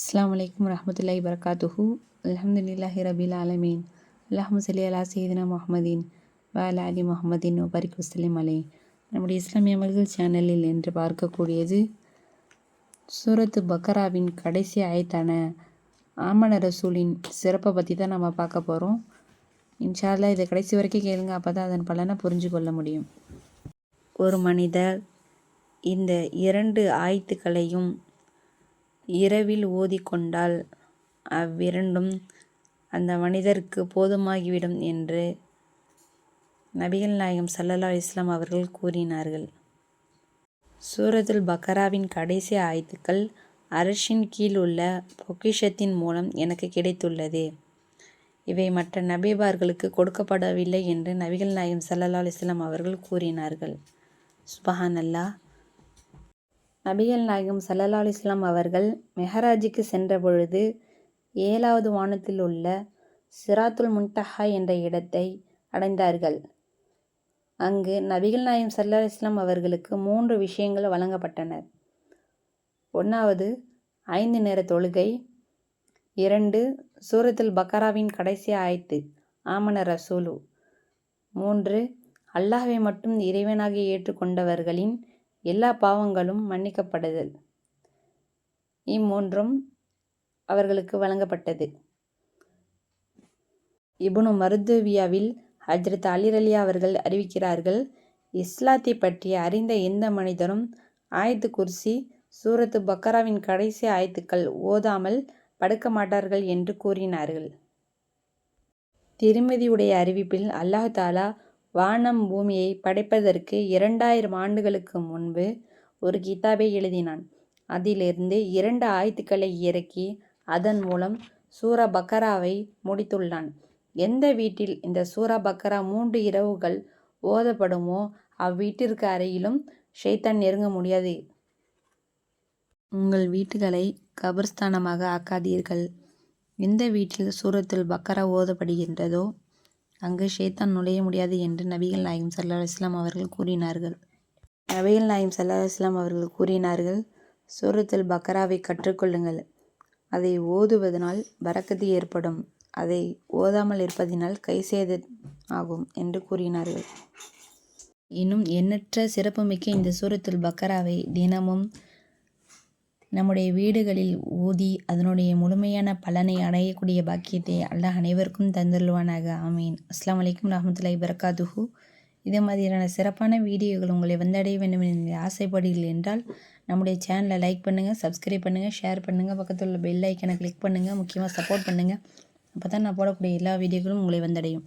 அஸ்லாம் அலைக்கும் வரமத்துல்லாஹி வரகாத்துஹு அலமதுல்லாஹி ரபில் ஆலமீன். அல்லாஹும் சலி அலா சையதினா முஹம்மதீன் வால அலி முஹம்மதின். வபாரிக் வசலிம் அலை. நம்முடைய இஸ்லாமிய அமல்கள் சேனலில் என்று பார்க்கக்கூடியது சூரத்து பக்கராவின் கடைசி ஆயத்தான ஆமன ரசூலின் சிறப்பை பற்றி தான் நம்ம பார்க்க போகிறோம் இன்ஷால்லா இதை கடைசி வரைக்கும் கேளுங்க அப்போ தான் அதன் பலனை புரிஞ்சு கொள்ள முடியும். ஒரு மனிதர் இந்த இரண்டு ஆயத்துக்களையும் இரவில் ஓதிக்கொண்டால் அவ்விரண்டும் அந்த மனிதருக்கு போதுமாகிவிடும் என்று நபிகள் நாயகம் சல்லல்லா இஸ்லாம் அவர்கள் கூறினார்கள். சூரத்துல் பக்கராவின் கடைசி ஆயத்துக்கள் அரசின் கீழ் உள்ள பொக்கிஷத்தின் மூலம் எனக்கு கிடைத்துள்ளது. இவை மற்ற நபிபார்களுக்கு கொடுக்கப்படவில்லை என்று நபிகள் நாயகம் சல்லல்லா இஸ்லாம் அவர்கள் கூறினார்கள். சுபஹான் அல்லாஹ் நபிகள் நாயகம் சல்லல்லா அலிஸ்லாம் அவர்கள் மெஹராஜுக்கு சென்ற பொழுது ஏழாவது வானத்தில் உள்ள சிராத்துல் முன்டஹா என்ற இடத்தை அடைந்தார்கள். அங்கு நபிகள் நாயம் சல்லா இஸ்லாம் அவர்களுக்கு மூன்று விஷயங்கள் வழங்கப்பட்டன. ஒன்றாவது ஐந்து நேர தொழுகை. இரண்டு சூரத்தில் பக்கராவின் கடைசி ஆயத்து ஆமன ரசூலு. மூன்று அல்லாஹை மட்டும் இறைவனாக ஏற்றுக்கொண்டவர்களின் எல்லா பாவங்களும் மன்னிக்கப்படுதல். இம்மூன்றும் அவர்களுக்கு வழங்கப்பட்டது. இபுனு மருத்துவியாவில் ஹஜ்ரத் அலிர் அவர்கள் அறிவிக்கிறார்கள் இஸ்லாத்தை பற்றி அறிந்த எந்த மனிதரும் ஆயத்து குர்சி சூரத்து பக்கராவின் கடைசி ஆயத்துக்கள் ஓதாமல் படுக்க மாட்டார்கள் என்று கூறினார்கள். திருமதியுடைய அறிவிப்பில் அல்லாஹ் தாலா வானம் பூமியை படைப்பதற்கு இரண்டாயிரம் ஆண்டுகளுக்கு முன்பு ஒரு கிதாபை எழுதினான். அதிலிருந்து இரண்டு ஆயத்துக்களை இறக்கி அதன் மூலம் சூரா பக்கராவை முடித்துள்ளான். எந்த வீட்டில் இந்த சூரா பக்கரா மூன்று இரவுகள் ஓதப்படுமோ அவ்வீட்டிற்கு அருகிலும் ஷைத்தான் நெருங்க முடியாது. உங்கள் வீட்டுகளை கபர்ஸ்தானமாக ஆக்காதீர்கள். எந்த வீட்டில் சூரத்தில் பக்கரா ஓதப்படுகின்றதோ அங்கு ஷேத்தான் நுழைய முடியாது என்று நபிகள் நாயகம் சல்லா இஸ்லாம் அவர்கள் கூறினார்கள். நபிகள் நாயகம் சல்லா இஸ்லாம் அவர்கள் கூறினார்கள் சூரத்தில் பக்கராவை கற்றுக்கொள்ளுங்கள். அதை ஓதுவதனால் பறக்கத்து ஏற்படும். அதை ஓதாமல் இருப்பதினால் கைசேத ஆகும் என்று கூறினார்கள். இன்னும் எண்ணற்ற சிறப்புமிக்க இந்த சூரத்துல் பக்கராவை தினமும் நம்முடைய வீடுகளில் ஊதி அதனுடைய முழுமையான பலனை அடையக்கூடிய பாக்கியத்தை அல்லாஹ் அனைவருக்கும் தந்துள்ளுவானாக ஆமீன். அஸ்லாம் வலைக்கம் ரஹமத்துல்லாய் பரகாதுஹூ இதே மாதிரியான சிறப்பான வீடியோகள் உங்களை வந்தடைய வேண்டும் என்று ஆசைப்படுகிறீர்கள் என்றால் நம்முடைய சேனலை லைக் பண்ணுங்கள் சப்ஸ்கிரைப் பண்ணுங்கள் ஷேர் பண்ணுங்கள் பக்கத்தில் உள்ள பெல் ஐக்கனை கிளிக் பண்ணுங்கள் முக்கியமாக சப்போர்ட் பண்ணுங்கள் அப்போ தான் நான் போடக்கூடிய எல்லா வீடியோக்களும் உங்களை வந்தடையும்.